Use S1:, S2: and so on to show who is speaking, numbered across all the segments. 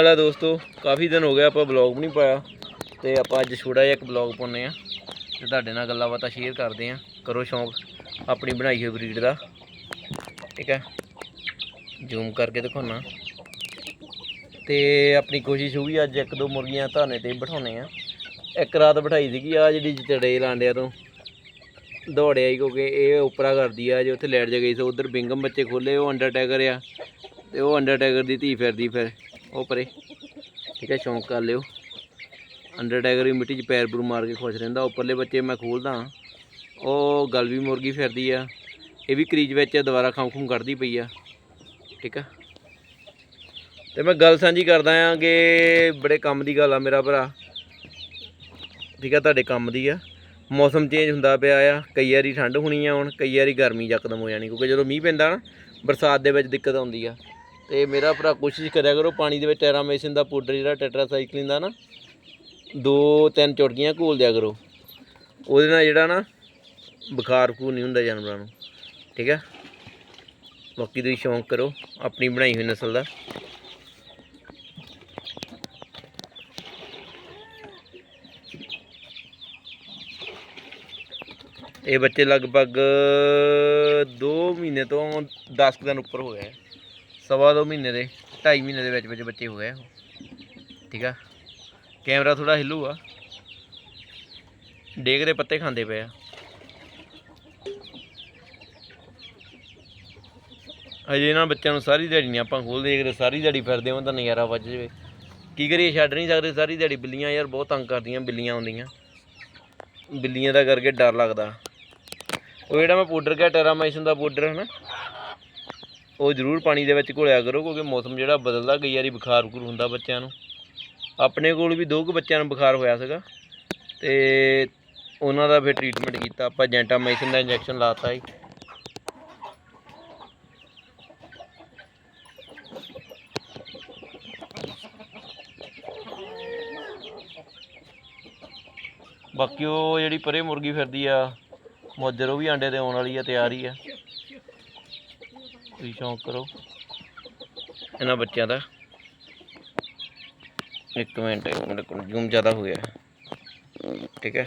S1: ਹਾਲਾ ਦੋਸਤੋ, ਕਾਫੀ ਦਿਨ ਹੋ ਗਿਆ ਆਪਾਂ ਬਲੌਗ ਵੀ ਨਹੀਂ ਪਾਇਆ ਤੇ ਆਪਾਂ ਅੱਜ ਛੋਟਾ ਜਿਹਾ ਇੱਕ ਬਲੌਗ ਪਾਉਂਦੇ ਆ ਤੇ ਤੁਹਾਡੇ ਨਾਲ ਗੱਲਾਂ ਬਾਤਾਂ ਸ਼ੇਅਰ ਕਰਦੇ ਆ ਕਰੋ ਸ਼ੌਂਕ ਆਪਣੀ ਬਣਾਈ ਹੋਈ ਬਰੀਡ ਦਾ। ਠੀਕ ਹੈ? ਜ਼ੂਮ ਕਰਕੇ ਦਿਖਾਉਣਾ। ਤੇ ਆਪਣੀ ਕੋਸ਼ਿਸ਼ ਹੋਊਗੀ ਅੱਜ ਇੱਕ ਦੋ ਮੁਰਗੀਆਂ ਧਾਨੇ ਤੇ ਬਿਠਾਉਣੇ ਆ। ਇੱਕ ਰਾਤ ਬਿਠਾਈ ਸੀਗੀ ਆ ਜਿਹੜੀ ਚੜੇ ਲਾਂਡਿਆਂ ਤੋਂ। ਦੌੜਿਆ ਹੀ ਕਿਉਂਕਿ ਇਹ ਉਪਰਾ ਕਰਦੀ ਆ, ਜੇ ਉੱਥੇ ਲੈਟ ਜਾ ਗਈ ਸੀ, ਉਧਰ ਬਿੰਗਮ ਬੱਚੇ ਖੋਲੇ ਉਹ ਅੰਡਰਟੇਕਰ ਆ। ਤੇ ਉਹ ਅੰਡਰਟੇਕਰ ਦੀ ਧੀ ਫਿਰਦੀ ਫਿਰ। ਉਹ ਪਰੇ। ਠੀਕ ਹੈ, ਸ਼ੌਂਕ ਕਰ ਲਿਓ। ਅੰਡਰ ਅੰਡਰਟੇਕਰ ਵੀ ਮਿੱਟੀ 'ਚ ਪੈਰ ਪੂਰ ਮਾਰ ਕੇ ਖੁਸ਼ ਰਹਿੰਦਾ। ਉੱਪਰਲੇ ਬੱਚੇ ਮੈਂ ਖੋਲਦਾ ਹਾਂ। ਉਹ ਗਲ ਵੀ ਮੁਰਗੀ ਫਿਰਦੀ ਆ। ਇਹ ਵੀ ਕਰੀਜ ਵਿੱਚ ਦੁਬਾਰਾ ਖਮ ਖਮ ਕੱਢਦੀ ਪਈ ਆ। ਠੀਕ ਆ। ਤੇ ਮੈਂ ਗੱਲ ਸਾਂਝੀ ਕਰਦਾ ਆ ਕਿ ਬੜੇ ਕੰਮ ਦੀ ਗੱਲ ਆ ਮੇਰਾ ਭਰਾ। ਠੀਕ ਆ, ਤੁਹਾਡੇ ਕੰਮ ਦੀ ਆ। ਮੌਸਮ ਚੇਂਜ ਹੁੰਦਾ ਪਿਆ ਆ। ਕਈ ਵਾਰੀ ਠੰਡ ਹੋਣੀ ਆ ਹੁਣ। ਕਈ ਵਾਰੀ ਗਰਮੀ ਯਕਦਮ ਹੋ ਜਾਣੀ। ਕਿਉਂਕਿ ਜਦੋਂ ਮੀਂਹ ਪੈਂਦਾ ਨਾ, ਬਰਸਾਤ ਦੇ ਵਿੱਚ ਦਿੱਕਤ ਆਉਂਦੀ ਆ। ਤੇ ਮੇਰਾ ਭਰਾ ਕੋਸ਼ਿਸ਼ ਕਰਿਆ ਕਰੋ ਪਾਣੀ ਦੇ ਵਿੱਚ ਟੈਰਾਮੇਸ਼ਨ ਦਾ ਪਾਊਡਰ ਜਿਹੜਾ ਟੈਟਰਾਸਾਈਕਲਿਨ ਦਾ ਨਾ, ਦੋ ਤਿੰਨ ਚੁਟਕੀਆਂ ਘੋਲ ਦਿਆ ਕਰੋ। ਉਹਦੇ ਨਾਲ ਜਿਹੜਾ ਨਾ ਬੁਖਾਰ ਬਖੂਰ ਨਹੀਂ ਹੁੰਦਾ ਜਾਨਵਰਾਂ ਨੂੰ, ਠੀਕ ਹੈ ਬਾਕੀ ਤੁਸੀਂ ਸ਼ੌਂਕ ਕਰੋ ਆਪਣੀ ਬਣਾਈ ਹੋਈ ਨਸਲ ਦਾ। ਇਹ ਬੱਚੇ ਲਗਭਗ 2 ਮਹੀਨੇ ਤੋਂ 10 ਦਿਨ ਉੱਪਰ ਹੋ ਗਏ ਸਵਾ ਦੋ ਮਹੀਨੇ ਦੇ, ਢਾਈ ਮਹੀਨੇ ਦੇ ਵਿੱਚ ਵਿੱਚ ਬੱਚੇ ਹੋ ਗਏ ਉਹ। ਠੀਕ ਆ? ਕੈਮਰਾ ਥੋੜਾ ਹਿੱਲੂਗਾ ਡੇਗ ਦੇ ਪੱਤੇ ਖਾਂਦੇ ਪਏ ਆ। ਅਜੇ ਇਹਨਾਂ ਬੱਚਿਆਂ ਨੂੰ ਸਾਰੀ ਦਿਹਾੜੀ ਨਹੀਂ ਆਪਾਂ ਖੋਲਦੇ ਦੇਖਦੇ ਸਾਰੀ ਦਿਹਾੜੀ ਫਿਰਦੇ ਹਾਂ ਤਾਂ ਨਜ਼ਾਰਾ ਵੱਜ ਜਾਵੇ। ਕੀ ਕਰੀਏ, ਛੱਡ ਨਹੀਂ ਸਕਦੇ, ਸਾਰੀ ਦਿਹਾੜੀ ਬਿੱਲੀਆਂ ਯਾਰ ਬਹੁਤ ਤੰਗ ਕਰਦੀਆਂ, ਬਿੱਲੀਆਂ ਆਉਂਦੀਆਂ। ਬਿੱਲੀਆਂ ਦਾ ਕਰਕੇ ਡਰ ਲੱਗਦਾ। ਉਹ ਜਿਹੜਾ ਮੈਂ ਪਾਊਡਰ ਕਿਹਾ ਟੈਰਾਮਾਈਸਿਨ ਦਾ ਪਾਊਡਰ ਹੈ ਨਾ ਉਹ ਜ਼ਰੂਰ ਪਾਣੀ ਦੇ ਵਿੱਚ ਘੋਲਿਆ ਕਰੋ, ਕਿਉਂਕਿ ਮੌਸਮ ਜਿਹੜਾ ਬਦਲਦਾ, ਕਈ ਵਾਰੀ ਬੁਖਾਰ ਬੁਖਾਰ ਹੁੰਦਾ ਬੱਚਿਆਂ ਨੂੰ। ਆਪਣੇ ਕੋਲ ਵੀ ਦੋ ਕੁ ਬੱਚਿਆਂ ਨੂੰ ਬੁਖਾਰ ਹੋਇਆ ਸੀਗਾ ਤੇ ਉਹਨਾਂ ਦਾ ਫਿਰ ਟ੍ਰੀਟਮੈਂਟ ਕੀਤਾ, ਆਪਾਂ ਜੈਂਟਾਮਾਈਸਿਨ ਦਾ ਇੰਜੈਕਸ਼ਨ ਲਾਤਾ ਜੀ। ਬਾਕੀ ਉਹ ਜਿਹੜੀ ਪਰੇ ਮੁਰਗੀ ਫਿਰਦੀ ਆ, ਮੋਜਰ ਉਹ ਵੀ ਆਂਡੇ ਤੇ ਆਉਣ ਵਾਲੀ ਆ, ਤਿਆਰ ਹੀ ਆ। ਤੁਸੀਂ ਸ਼ੌਂਕ ਕਰੋ। ਇਹਨਾਂ ਬੱਚਿਆਂ ਦਾ। ਇੱਕ ਮਿੰਟ ਇੱਕ ਮਿੰਟ ਜੂਮ ਜ਼ਿਆਦਾ ਹੋ ਗਿਆ। ਠੀਕ ਹੈ।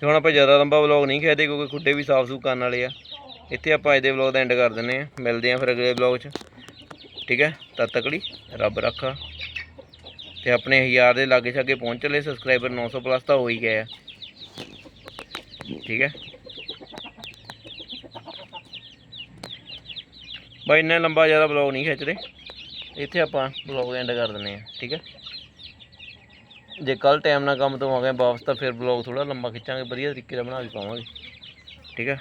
S1: ਤੇ ਹੁਣ ਆਪਾਂ ਜ਼ਿਆਦਾ ਲੰਬਾ ਵਲੌਗ ਨਹੀਂ ਖੇਦੇ ਕਿਉਂਕਿ ਖੁੱਡੇ ਵੀ ਸਾਫ਼ ਸੂਫ ਕਰਨ ਵਾਲੇ ਆ। ਇੱਥੇ ਆਪਾਂ ਅੱਜ ਦੇ ਵਲੌਗ ਦਾ ਐਂਡ ਕਰ ਦਿੰਨੇ ਆ ਮਿਲਦੇ ਆ ਫਿਰ ਅਗਲੇ ਵਲੌਗ 'ਚ। ਠੀਕ ਹੈ। ਤਦ ਤੱਕ ਲਈ ਰੱਬ ਰੱਖਾ। ਤੇ ਆਪਣੇ ਹਜ਼ਾਰ ਦੇ ਲਾਗੇ ਛਾਗੇ ਪਹੁੰਚ ਚਲੇ। ਸਬਸਕ੍ਰਾਈਬਰ 900 ਪਲੱਸ ਤਾਂ ਹੋ ਹੀ ਗਏ ਆ। ਠੀਕ ਹੈ। ਬਾਈ, ਇੰਨਾ ਲੰਬਾ ਜ਼ਿਆਦਾ ਬਲੌਗ ਨਹੀਂ ਖਿੱਚਦੇ। ਇੱਥੇ ਆਪਾਂ ਬਲੌਗ ਐਂਡ ਕਰ ਦਿੰਦੇ ਆ ਠੀਕ ਹੈ? ਜੇ ਕੱਲ ਟਾਈਮ ਨਾਲ ਕੰਮ ਤੋਂ ਆ ਗਏ ਵਾਪਸ ਤਾਂ ਫਿਰ ਬਲੌਗ ਥੋੜਾ ਲੰਬਾ ਖਿੱਚਾਂਗੇ, ਵਧੀਆ ਤਰੀਕੇ ਦਾ ਬਣਾ ਕੇ ਪਾਵਾਂਗੇ, ਠੀਕ ਹੈ?